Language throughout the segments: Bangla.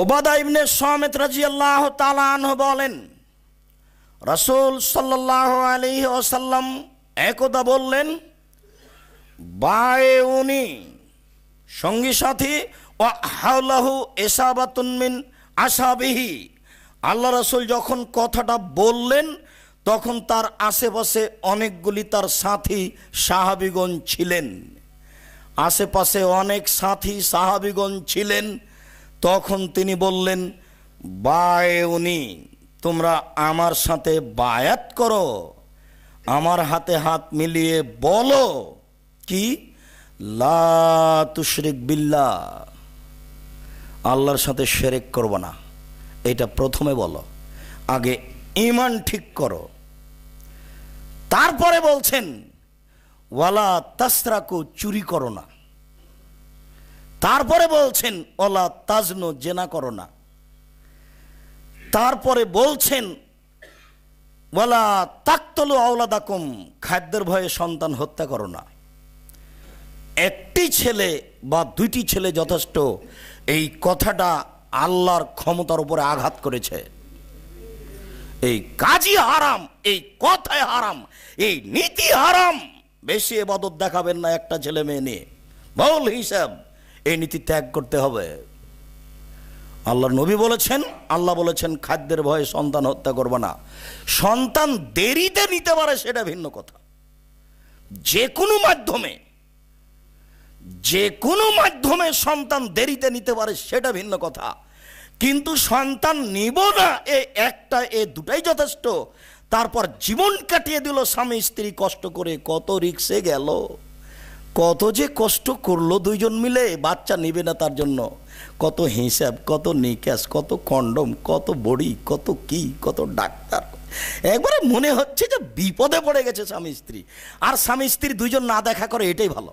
ওবাদা ইবনে সমেত রাজি আল্লাহ তালান বলেন, রসুল সাল্লাহ আলী ওসাল্লাম একদা বললেন, বায়ে উনি সঙ্গী সাথী ও হাউলাহু এসাবাতুনমিন আসাবিহি আল্লাহ রসুল যখন কথাটা বললেন, তখন তার আশেপাশে অনেকগুলি তার সাথী, সাহাবিগণ ছিলেন। আশেপাশে অনেক সাথী, সাহাবিগণ ছিলেন। তখন তিনি বললেন, বায়ে উনি, তোমরা আমার সাথে বায়াত করো। আমার হাতে হাত মিলিয়ে বলো, কি? লা তুশরিক বিল্লাহ, আল্লাহর সাথে শেরেক করব না। এটা প্রথমে বলো, আগে ইমান ঠিক করো। তারপরে বলছেন, ওয়ালা তাসরাকু, চুরি করো না। তারপরে বলছেন, ওলা তাজনো, জেনা করো না। তারপরে বলছেন ওয়ালা তাকতলু আওলাদাকুম, খাদ্যের ভয়ে সন্তান হত্যা করো না। একটি ছেলে বা দুইটি ছেলে যথেষ্ট এই কথাটা আল্লাহর ক্ষমতার উপরে আঘাত করেছে। এই কাজই হারাম, এই কথায় হারাম, এই নীতি হারাম। বেশি এবাদত দেখাবেন না একটা ছেলে মেয়ে নিয়ে। বল হিসাব। এই নীতি ত্যাগ করতে হবে। আল্লাহ নবী বলেছেন, আল্লাহ বলেছেন, খাদ্যের ভয়ে সন্তান হত্যা করবে না। সন্তান দেরিতে নিতে পারে সেটা ভিন্ন কথা। যে কোনো মাধ্যমে যে কোনো মাধ্যমে সন্তান দেরিতে নিতে পারে সেটা ভিন্ন কথা। কিন্তু সন্তান নিব না, এ একটা, এ দুটাই যথেষ্ট। তারপর জীবন কাটিয়ে দিল স্বামী স্ত্রী কষ্ট করে, কত রিক্সে গেল। কত যে কষ্ট করল দুইজন মিলে, বাচ্চা নিবে না তার জন্য। কত হিসাব, কত নিকাশ, কত কন্ডম, কত বড়ি, কত কি, কত ডাক্তার। একবারে মনে হচ্ছে যে বিপদে পড়ে গেছে স্বামী স্ত্রী। আর স্বামী স্ত্রী দুইজন না দেখা করে এটাই ভালো।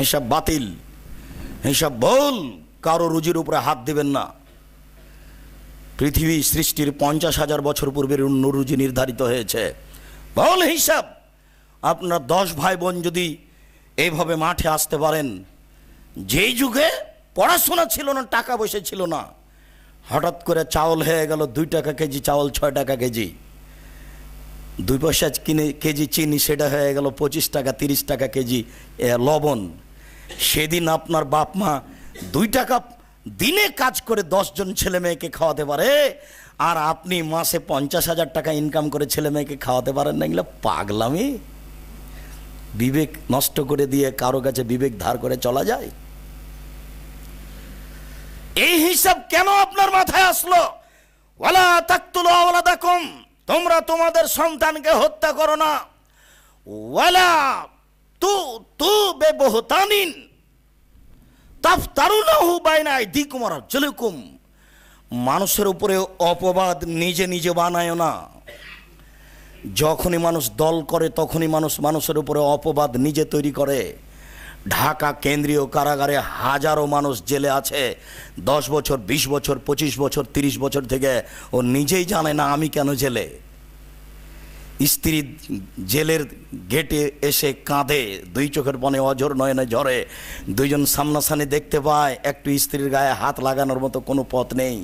হিসাব বাতিল, হিসাব বল কারও রুজির উপরে হাত দেবেন না। পৃথিবী সৃষ্টির পঞ্চাশ হাজার বছর পূর্বের অন্য রুজি নির্ধারিত হয়েছে। বল হিসাব। আপনার দশ ভাই বোন যদি এইভাবে মাঠে আসতে পারেন, যেই যুগে পড়াশোনা ছিল না, টাকা পয়সা ছিল না, হঠাৎ করে চাউল হয়ে গেল দুই টাকা কেজি, চাউল ছয় টাকা কেজি। দুই পয়সা কিনে কেজি চিনি, সেটা হয়ে গেল পঁচিশ টাকা, তিরিশ টাকা কেজি লবণ। সেদিন আপনার বাপ মা দুই টাকা দিনে কাজ করে দশজন ছেলে মেয়েকে খাওয়াতে পারে, আর আপনি মাসে পঞ্চাশ হাজার টাকা ইনকাম করে ছেলে মেয়েকে খাওয়াতে পারেন না, এগুলো পাগলামি? বিবেক নষ্ট করে দিয়ে কারও কাছে বিবেক ধার করে চলা যায়? এই হিসাব কেন আপনার মাথায় আসলো? ওয়ালা তাকতুলু আওলাদাকুম, তোমরা তোমাদের সন্তানকে হত্যা করো না। ওয়ালা তু তু বেবহতানিন মানুষের উপরে অপবাদ নিজে নিজে বানায় না। যখনই মানুষ দল করে, তখনই মানুষ মানুষের উপরে অপবাদ নিজে তৈরি করে। ঢাকা কেন্দ্রীয় কারাগারে হাজারো মানুষ জেলে আছে। দশ বছর, বিশ বছর, পঁচিশ বছর, তিরিশ বছর থেকে ও নিজেই জানে না আমি কেন জেলে। স্ত্রী জেলের গেটে এসে কাঁদে, দুই চোখের বনে অঝর নয়নে ঝরে। দুইজন সামনাসামনি দেখতে পায়, একটু স্ত্রীর গায়ে হাত লাগানোর মতো কোনো পথ নেই।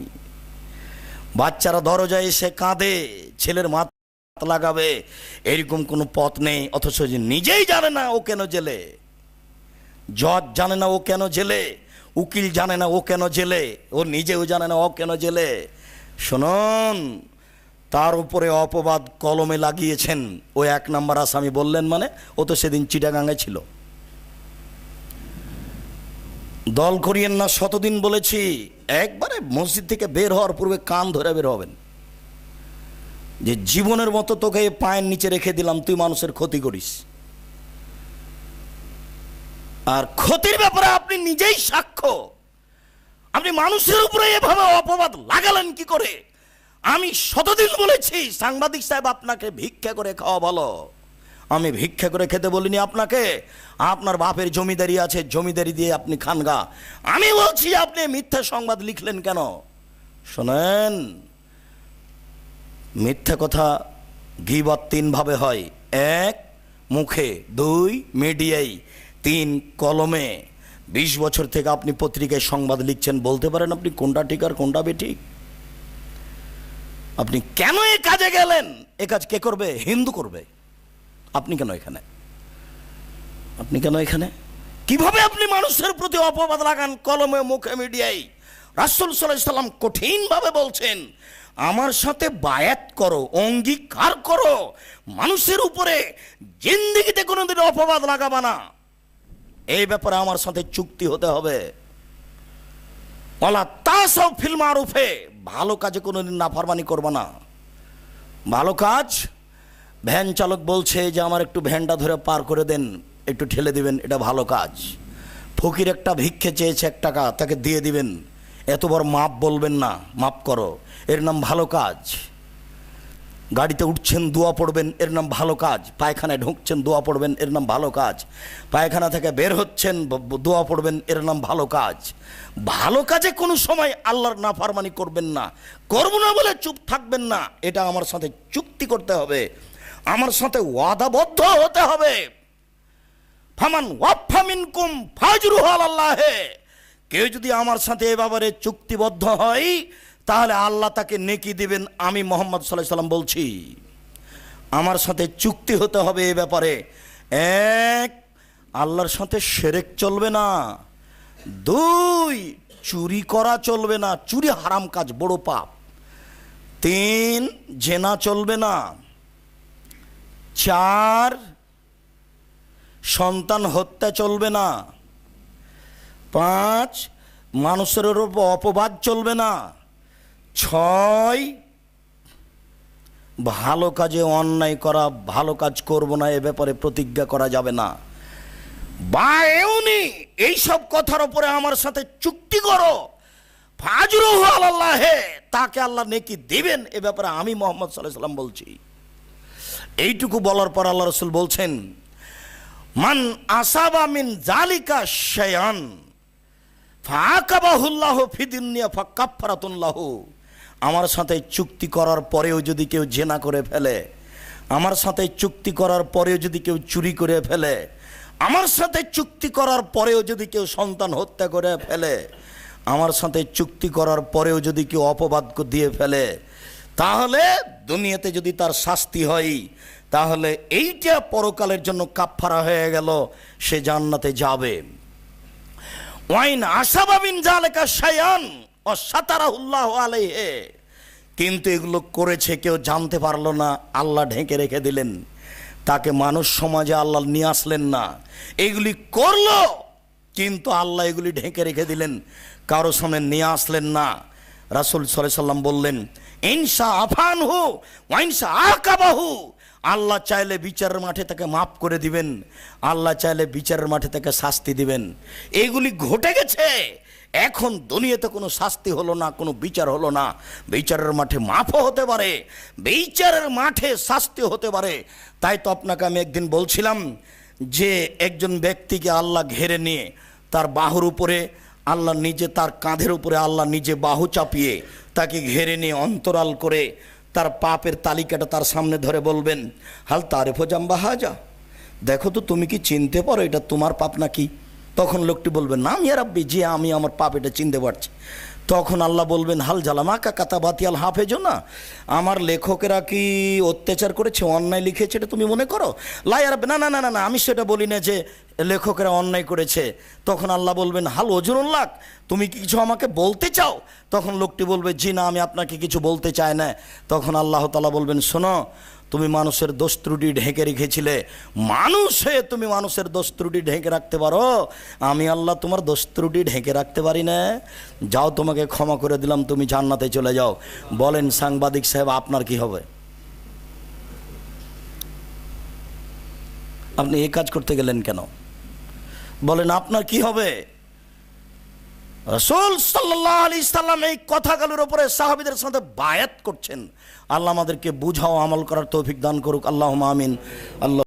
বাচ্চারা দরজায় এসে কাঁদে, ছেলের মাথা লাগাবে, এরকম কোনো পথ নেই, অথচ নিজেই জানে না ও কেন জেলে। জজ জানে না ও কেন জেলে, উকিল জানে না ও কেন জেলে, ও নিজেও জানে না ও কেন জেলে। শুনুন তার উপরে অপবাদ কলমে লাগিয়েছেন। ও এক নাম্বার আসামি বললেন মানে ও তো সেদিন চিটাগাঙ্গায় ছিল। দল করিয়েন না শতদিন বলেছি, একবারে মসজিদ থেকে বের হওয়ার পূর্বে কান ধরে বের হবেন। যে জীবনের মতো তোকে পায়ের নিচে রেখে দিলাম, তুই মানুষের ক্ষতি করিস। আর ক্ষতির ব্যাপারে আপনি নিজেই সাক্ষ্য। আপনি মানুষের উপরে এভাবে অপবাদ লাগালেন কি করে? আমি শতদিন বলেছি, সাংবাদিক সাহেব আপনাকে ভিক্ষা করে খাওয়া ভালো। আমি ভিক্ষা করে খেতে বলিনি আপনাকে। আপনার বাপের জমিদারি আছে, জমিদারি দিয়ে আপনি খানগা। আমি বলছি, আপনি মিথ্যা সংবাদ লিখলেন কেন? শোনেন, মিথ্যা কথা গিবত তিনভাবে হয়। এক, মুখে, দুই মিডিয়াই তিন, কলমে। বিশ বছর থেকে আপনি পত্রিকায় সংবাদ লিখছেন, বলতে পারেন আপনি কোনটা ঠিক আর কোনটা বেঠিক? আপনি কেন এ কাজে গেলেন? এ কাজ কে করবে? হিন্দু করবে। আপনি কেন এখানে? আপনি কেন এখানে? কীভাবে আপনি মানুষের প্রতি অপবাদ লাগান? কলমে, মুখে, মিডিয়ায়? রাসুল সাল্লাম কঠিনভাবে বলছেন, আমার সাথে বায়াত করো, অঙ্গীকার করো। মানুষের উপরে জিন্দিগিতে কোনোদিন অপবাদ লাগাবা না। এই ব্যাপারে আমার সাথে চুক্তি হতে হবে। ওলা তাসব ফিল্ম ফিল্মারুফে ভালো কাজে কোনোদিন নাফরমানি করব না। ভালো কাজ? ভ্যান চালক বলছে যে আমার একটু ভ্যানটা ধরে পার করে দেন, একটু ঠেলে দিবেন, এটা ভালো কাজ। ফকির একটা ভিক্ষে চেয়েছে এক টাকা, তাকে দিয়ে দিবেন। এত বড় মাপ বলবেন না, মাপ করো। এর নাম ভালো কাজ। গাড়িতে উঠছেন, দোয়া পড়বেন, এর নাম ভালো কাজ। পায়খানায় ঢুকছেন, দোয়া পড়বেন, এর নাম ভালো কাজ। পায়খানা থেকে বের হচ্ছেন দোয়া পড়বেন, এর নাম ভালো কাজ। ভালো কাজে কোনো সময় আল্লাহর নাফারমানি করবেন না। করব না বলে চুপ থাকবেন না। এটা আমার সাথে চুক্তি করতে হবে। আমার সাথে ওয়াদাবদ্ধ হতে হবে। ফামান কেউ যদি আমার সাথে এ ব্যাপারে চুক্তিবদ্ধ হয় তাহলে আল্লাহ তাকে নেকি দিবেন, আমি মোহাম্মদ সাল্লাহ সাল্লাম বলছি। আমার সাথে চুক্তি হতে হবে এ ব্যাপারে। এক, আল্লাহর সাথে সেরেক চলবে না। দুই, চুরি করা চলবে না। চুরি হারাম কাজ, বড় পাপ। তিন, জেনা চলবে না। চার, সন্তান হত্যা চলবে না। পাঁচ, মানুষের উপর অপবাদ চলবে না। ছয়, ভালো কাজে অন্যায় করা, ভালো কাজ করব না, এ ব্যাপারে প্রতিজ্ঞা করা যাবে না। বা এমনি এইসব কথার উপরে আমার সাথে চুক্তি করো। ফাজরু আল্লাহ তাকে আল্লাহ নেকি দিবেন, এ ব্যাপারে আমি মোহাম্মদ সাল্লাহ সাল্লাম বলছি। এইটুকু বলার পর আল্লাহ রসুল বলছেন, মান আসাবা মিন জালিকা শায়ান ফাকাবাহুল্লাহ ফিদিনিয়া ফাকাফারাতুল্লাহ আমার সাথে চুক্তি করার পরেও যদি কেউ জেনা করে ফেলে, আমার সাথে চুক্তি করার পরেও যদি কেউ চুরি করে ফেলে, আমার সাথে চুক্তি করার পরেও যদি কেউ সন্তান হত্যা করে ফেলে, আমার সাথে চুক্তি করার পরেও যদি কেউ অপবাদ দিয়ে ফেলে, তাহলে দুনিয়াতে যদি তার শাস্তি হয়, তাহলে এইটা পরকালের জন্য কাফফারা হয়ে গেল, সে জান্নাতে যাবে। ওয়াইন আশাবাবিন জালেকা সায়ান ও সাতারাহুল্লাহ আলাইহে। কিন্তু এগুলো করেছে কেউ জানতে পারল না, আল্লাহ ঢেকে রেখে দিলেন। তাকে মানুষ সমাজে আল্লাহ নিয়ে আসলেন না। এগুলি করল, কিন্তু আল্লাহ এগুলি ঢেকে রেখে দিলেন। কারও সামনে নিয়ে আসলেন না। রাসুল সাল্লাম বললেন ইনসা আফান হু ওয়াইনসা আকাবাহু। আল্লাহ চাইলে বিচারের মাঠে তাকে মাফ করে দিবেন। আল্লাহ চাইলে বিচারের মাঠে তাকে শাস্তি দিবেন। এগুলি ঘটে গেছে। এখন দুনিয়াতে কোনো শাস্তি হলো না, কোনো বিচার হলো না। বিচারের মাঠে মাফও হতে পারে, বিচারের মাঠে শাস্তি হতে পারে। তাই তো আপনাকে আমি একদিন বলছিলাম যে, একজন ব্যক্তিকে আল্লাহ ঘেরে নিয়ে তার বাহুর উপরে, আল্লাহ নিজে তার কাঁধের উপরে আল্লাহ নিজে বাহু চাপিয়ে তাকে ঘেরে নিয়ে অন্তরাল করে তার পাপের তালিকাটা তার সামনে ধরে বলবেন, হাল তারেফো জাম্বা হাজা। দেখো তো তুমি কি চিনতে পারো, এটা তোমার পাপ নাকি? তখন লোকটি বলবে না আমি রাব্বি, যে আমি আমার পাপ এটা চিনতে পারছি। তখন আল্লাহ বলবেন, হাল জালামাকা কাতা বাতিয়াল হাফেজো না, আমার লেখকেরা কি অত্যাচার করেছে, অন্যায় লিখেছে এটা তুমি মনে করো? লাই না না না না না, আমি সেটা বলি না যে লেখকেরা অন্যায় করেছে। তখন আল্লাহ বলবেন, হাল ওজরুল্লাহ তুমি কি কিছু আমাকে বলতে চাও? তখন লোকটি বলবে, জি না, আমি আপনাকে কিছু বলতে চাই না। তখন আল্লাহ তালা বলবেন, শোনো, তুমি মানুষের দোষ ত্রুটি ঢেকে রেখেছিলে। মানুষ হয়ে তুমি মানুষের দোষ ত্রুটি ঢেকে রাখতে পারো। আমি আল্লাহ তোমার দোষ ত্রুটি ঢেকে রাখতে পারি না। যাও, তোমাকে ক্ষমা করে দিলাম, তুমি জান্নাতে চলে যাও। বলেন সাংবাদিক সাহেব, আপনার কি হবে? আপনি এই কাজ করতে গেলেন কেন? বলেন, আপনার কি হবে? রসুল সাল্লাহ আলি সাল্লাম এই কথাগুলোর উপরে সাহাবিদের সাথে বায়াত করছেন। আল্লাহ আমাদেরকে বুঝাও, আমল করার তৌফিক দান করুক। আল্লাহ আমিন। আল্লাহ